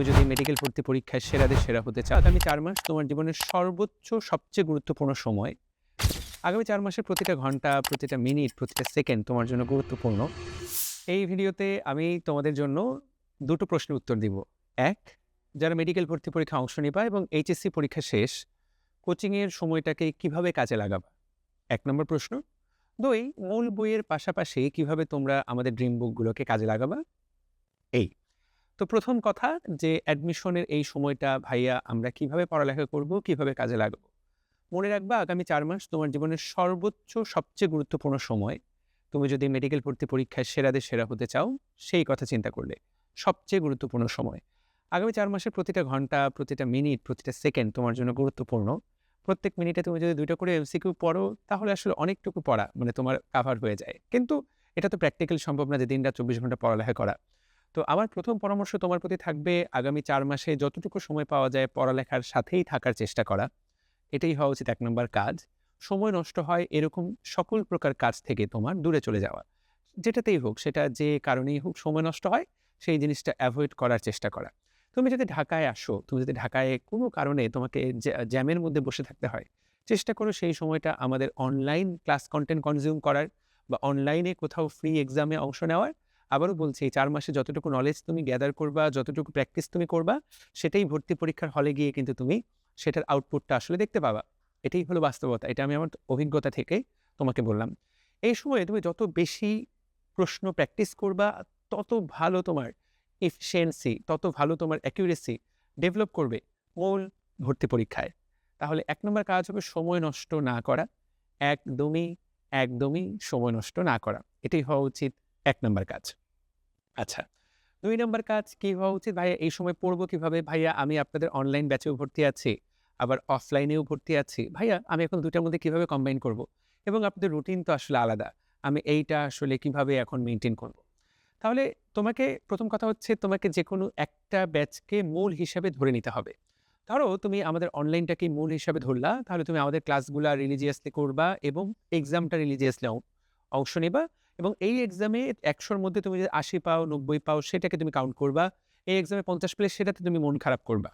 তুমি যদি মেডিকেল ভর্তি পরীক্ষায় সেরাদের সেরা হতে চাও, আগামী চার মাস তোমার জীবনের সর্বোচ্চ, সবচেয়ে গুরুত্বপূর্ণ সময়। আগামী চার মাসের প্রতিটা ঘণ্টা, প্রতিটা মিনিট প্রতিটা সেকেন্ড তোমার জন্য গুরুত্বপূর্ণ। এই ভিডিওতে আমি তোমাদের জন্য দুটো প্রশ্নের উত্তর দিব। এক, যারা মেডিকেল ভর্তি পরীক্ষা অংশ নিবা এবং এইচএসসি পরীক্ষা শেষ কোচিংয়ের সময়টাকে কীভাবে কাজে লাগাবা? এক নম্বর প্রশ্ন। দুই, মূল বইয়ের পাশাপাশি কীভাবে তোমরা আমাদের ড্রিম বুকগুলোকে কাজে লাগাবা? এই তো প্রথম কথা যে অ্যাডমিশনের এই সময়টা ভাইয়া আমরা কীভাবে পড়ালেখা করব, কীভাবে কাজে লাগাবো? মনে রাখবা, আগামী চার মাস তোমার জীবনের সর্বোচ্চ, সবচেয়ে গুরুত্বপূর্ণ সময়। তুমি যদি মেডিকেল ভর্তি পরীক্ষায় সেরাদের সেরা হতে চাও, সেই কথা চিন্তা করলে। সবচেয়ে গুরুত্বপূর্ণ সময়। আগামী চার মাসের প্রতিটা ঘণ্টা, প্রতিটা মিনিট প্রতিটা সেকেন্ড তোমার জন্য গুরুত্বপূর্ণ। প্রত্যেক মিনিটে তুমি যদি দুইটা করে এমসিকিউ পড়ো, তাহলে আসলে অনেকটুকু পড়া মানে তোমার কাভার হয়ে যায়। কিন্তু এটা তো প্র্যাকটিক্যাল সম্ভব না যে দিনটা চব্বিশ ঘণ্টা পড়ালেখা করা। তো আমার প্রথম পরামর্শ তোমার প্রতি থাকবে আগামী চার মাসে যতটুকু সময় পাওয়া যায় পড়ালেখার সাথেই থাকার চেষ্টা করা। এটাই হওয়া উচিত, এক নম্বর কাজ। সময় নষ্ট হয় এরকম সকল প্রকার কাজ থেকে তোমার দূরে চলে যাওয়া। যেটাতেই হোক, সেটা যে কারণেই হোক সময় নষ্ট হয়, সেই জিনিসটা অ্যাভয়েড করার চেষ্টা করা। তুমি যদি ঢাকায় আসো, তুমি যদি ঢাকায় কোনো কারণে তোমাকে জ্যা- জ্যামের মধ্যে বসে থাকতে হয়, চেষ্টা করো সেই সময়টা আমাদের অনলাইন ক্লাস কন্টেন্ট কনজিউম করার বা অনলাইনে কোথাও ফ্রি এক্সামে অংশ নেওয়ার। আবারও বলছি, এই চার মাসে যতটুকু নলেজ তুমি গ্যাদার করবা, যতটুকু প্র্যাকটিস তুমি করবা, সেটাই ভর্তি পরীক্ষার হলে গিয়ে কিন্তু তুমি সেটার আউটপুটটা আসলে দেখতে পাবা। এটাই হলো বাস্তবতা, এটা আমি আমার অভিজ্ঞতা থেকে তোমাকে বললাম। এই সময়ে তুমি যত বেশি প্রশ্ন প্র্যাকটিস করবা, তত ভালো তোমার এফিসিয়েন্সি তত ভালো তোমার অ্যাকিউরেসি ডেভেলপ করবে মূল ভর্তি পরীক্ষায়। তাহলে এক নম্বর কাজ হবে সময় নষ্ট না করা, একদমই একদমই সময় নষ্ট না করা। এটাই হওয়া উচিত এক নম্বর কাজ। আচ্ছা দুই নম্বর কাজ কি হওয়া উচিত? ভাইয়া, এই সময় পড়ব কীভাবে? ভাইয়া, আমি আপনাদের অনলাইন ব্যাচেও ভর্তি আছি, আবার অফলাইনেও ভর্তি আছি। ভাইয়া, আমি এখন দুটার মধ্যে কীভাবে কম্বাইন করব? এবং আপনাদের রুটিন তো আসলে আলাদা। আমি এইটা আসলে কীভাবে এখন মেনটেন করব? তাহলে তোমাকে প্রথম কথা হচ্ছে, তোমাকে যে কোনো একটা ব্যাচকে মূল হিসাবে ধরে নিতে হবে। ধরো, তুমি আমাদের অনলাইনটাকে মূল হিসাবে ধরলা, তাহলে তুমি আমাদের ক্লাসগুলা রিলিজিয়াসলি করবা এবং এক্সামটা রিলিজিয়াসলি অংশ নেবা এবং এই এক্সামে একশোর মধ্যে তুমি যদি আশি পাও, নব্বই পাও, সেটাকে তুমি কাউন্ট করবা। এই এক্সামে পঞ্চাশ পেলে সেটাতে তুমি মন খারাপ করবা।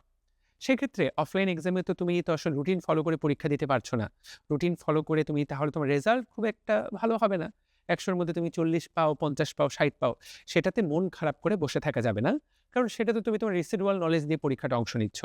সেক্ষেত্রে অফলাইন এক্সামে তো তুমি তো আসলে রুটিন ফলো করে পরীক্ষা দিতে পারছ না। রুটিন ফলো করে তুমি তাহলে তোমার রেজাল্ট খুব একটা ভালো হবে না। একশোর মধ্যে তুমি চল্লিশ পাও, পঞ্চাশ পাও, ষাট পাও, সেটাতে মন খারাপ করে বসে থাকা যাবে না। কারণ সেটাতে তুমি তোমার রিসিডুয়াল নলেজ দিয়ে পরীক্ষাটা অংশ নিচ্ছ।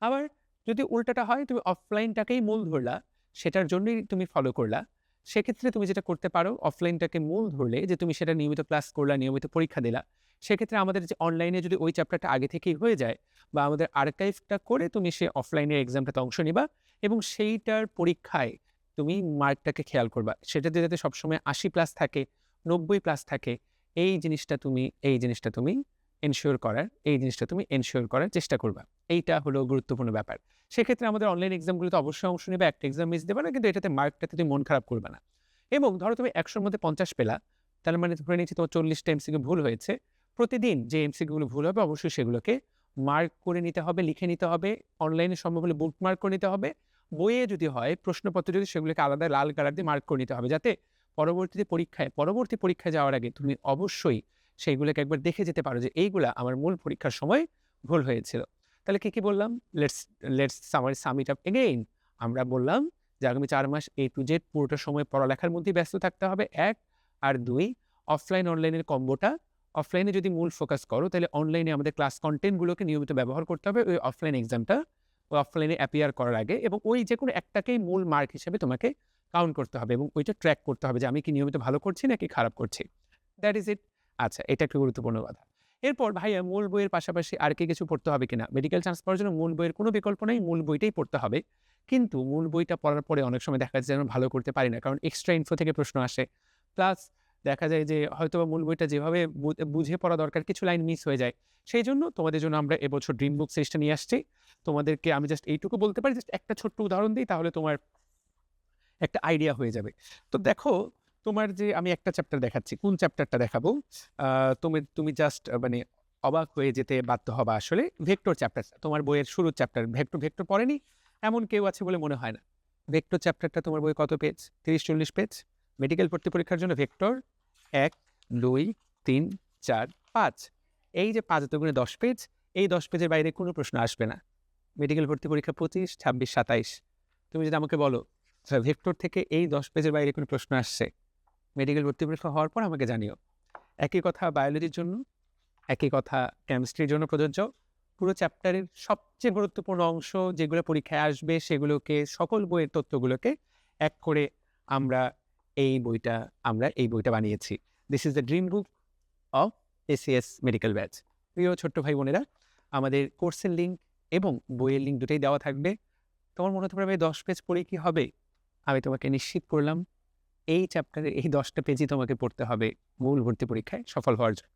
আবার যদি উল্টাটা হয়, তুমি অফলাইনটাকেই মূল ধরলা, সেটার জন্যই তুমি ফলো করলা। সেক্ষেত্রে তুমি যেটা করতে পারো অফলাইনটাকে মূল ধরলে যে তুমি সেটা নিয়মিত ক্লাস করলা, নিয়মিত পরীক্ষা দিলা, সেক্ষেত্রে আমাদের যে অনলাইনে যদি ওই চ্যাপ্টারটা আগে থেকেই হয়ে যায় বা আমাদের আর্কাইভটা করে তুমি সে অফলাইনের এক্সামটাতে অংশ নিবা এবং সেইটার পরীক্ষায় তুমি মার্কটাকে খেয়াল করবা। সেটাতে যাতে সবসময় আশি প্লাস থাকে, নব্বই প্লাস থাকে, এই জিনিসটা তুমি, এই জিনিসটা তুমি এনশিওর করার, এই জিনিসটা তুমি এনশিওর করার চেষ্টা করবা। এইটা হলো গুরুত্বপূর্ণ ব্যাপার। সেক্ষেত্রে আমাদের অনলাইন এক্সামগুলোতে অবশ্যই অংশ নেবে, একটা এক্সাম মিস দেবে না, কিন্তু এটাতে মার্কটাতে তুমি মন খারাপ করবে না। এবং ধরো তুমি একশোর মধ্যে পঞ্চাশ পেলা, তার মানে ধরে নিচ্ছি তোমার চল্লিশটা এমসিকিউ ভুল হয়েছে, প্রতিদিন যে এমসিকিউগুলো ভুল হবে অবশ্যই সেগুলোকে মার্ক করে নিতে হবে, লিখে নিতে হবে অনলাইনে সম্ভব হলে বুক মার্ক করে নিতে হবে, বইয়ে যদি হয়, প্রশ্নপত্র যদি, সেগুলোকে আলাদা লাল কালার দিয়ে মার্ক করে নিতে হবে, যাতে পরবর্তীতে পরীক্ষায়, পরবর্তী পরীক্ষায় যাওয়ার আগে তুমি অবশ্যই সেইগুলোকে একবার দেখে যেতে পারো যে এইগুলা আমার মূল পরীক্ষার সময় ভুল হয়েছিল। তাহলে কি কি বললাম? Let's let's summer summit up again আমরা বললাম যে আগামী চার মাস এ টু জেড পুরোটা সময় পড়ালেখার মধ্যেই ব্যস্ত থাকতে হবে। এক, আর দুই অফলাইন অনলাইনের কম্বোটা অফলাইনে যদি মূল ফোকাস করো, তাহলে অনলাইনে আমাদের ক্লাস কন্টেন্টগুলোকে নিয়মিত ব্যবহার করতে হবে ওই অফলাইন এক্সামটা ওই অফলাইনে অ্যাপিয়ার করার আগে এবং ওই যে কোনো একটাকেই মূল মার্ক হিসেবে তোমাকে কাউন্ট করতে হবে এবং ওইটা ট্র্যাক করতে হবে যে আমি কি নিয়মিত ভালো করছি নাকি খারাপ করছি। দ্যাট ইজ ইট আচ্ছা এটা একটা গুরুত্বপূর্ণ কথা। এরপর, ভাইয়া, মূল বইয়ের পাশাপাশি আর কি কিছু পড়তে হবে কিনা? মেডিকেল চান্স পাওয়ার জন্য মূল বইয়ের কোনো বিকল্প নেই, মূল বইটাই পড়তে হবে। কিন্তু মূল বইটা পড়ার পরে অনেক সময় দেখা যায় যেন ভালো করতে পারি না, কারণ এক্সট্রা ইনফো থেকে প্রশ্ন আসে। প্লাস দেখা যায় যে হয়তো মূল বইটা যেভাবে বুঝে পড়া দরকার, কিছু লাইন মিস হয়ে যায়। সেই জন্য তোমাদের জন্য আমরা এবছর ড্রিম বুক সিরিজটা নিয়ে আসছি। তোমাদেরকে আমি জাস্ট এইটুকু বলতে পারি জাস্ট একটা ছোট্ট উদাহরণ দিই, তাহলে তোমার একটা আইডিয়া হয়ে যাবে। তো দেখো তোমার যে আমি একটা চ্যাপ্টার দেখাচ্ছি, কোন চ্যাপ্টারটা দেখাবো? তুমি তুমি জাস্ট মানে অবাক হয়ে যেতে বাধ্য হবা আসলে ভেক্টর চ্যাপ্টার তোমার বইয়ের শুরুর চ্যাপ্টার ভেক্টর ভেক্টর পড়েনি, এমন কেউ আছে বলে মনে হয় না। ভেক্টর চ্যাপ্টারটা তোমার বই কত পেজ তিরিশ, চল্লিশ পেজ মেডিকেল ভর্তি পরীক্ষার জন্য ভেক্টর এক, দুই, তিন, চার, পাঁচ। এই যে পাঁচ দুগুণে দশ পেজ এই দশ পেজের বাইরে কোনো প্রশ্ন আসবে না। মেডিকেল ভর্তি পরীক্ষা পঁচিশ, ছাব্বিশ, সাতাইশ। তুমি যদি আমাকে বলো ভেক্টর থেকে এই দশ পেজের বাইরে কোনো প্রশ্ন আসছে? মেডিকেল ভর্তি পরীক্ষা হওয়ার পর আমাকে জানিও। একই কথা বায়োলজির জন্য, একই কথা কেমিস্ট্রির জন্য প্রযোজ্য। পুরো চ্যাপ্টারের সবচেয়ে গুরুত্বপূর্ণ অংশ যেগুলো পরীক্ষায় আসবে সেগুলোকে, সকল বইয়ের তথ্যগুলোকে এক করে আমরা এই বইটা, আমরা এই বইটা বানিয়েছি। This is the dream book of ACS medical batch প্রিয় ছোট্ট ভাই বোনেরা, আমাদের কোর্সের লিঙ্ক এবং বইয়ের লিঙ্ক দুটোই দেওয়া থাকবে। তোমার মনে হতে পারবে দশ পেজ পড়ে কি হবে? আমি তোমাকে নিশ্চিত করলাম এই চ্যাপ্টারের এই দশটা পেজই তোমাকে পড়তে হবে মূল ভর্তি পরীক্ষায় সফল হওয়ার জন্য।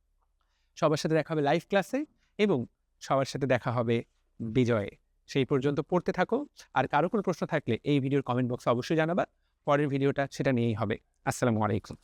সবার সাথে দেখা হবে লাইভ ক্লাসে এবং সবার সাথে দেখা হবে বিজয়ে। সেই পর্যন্ত পড়তে থাকো। আর কারও কোনো প্রশ্ন থাকলে এই ভিডিওর কমেন্ট বক্সে অবশ্যই জানাবা। পরের ভিডিওটা সেটা নিয়েই হবে। আসসালামু আলাইকুম।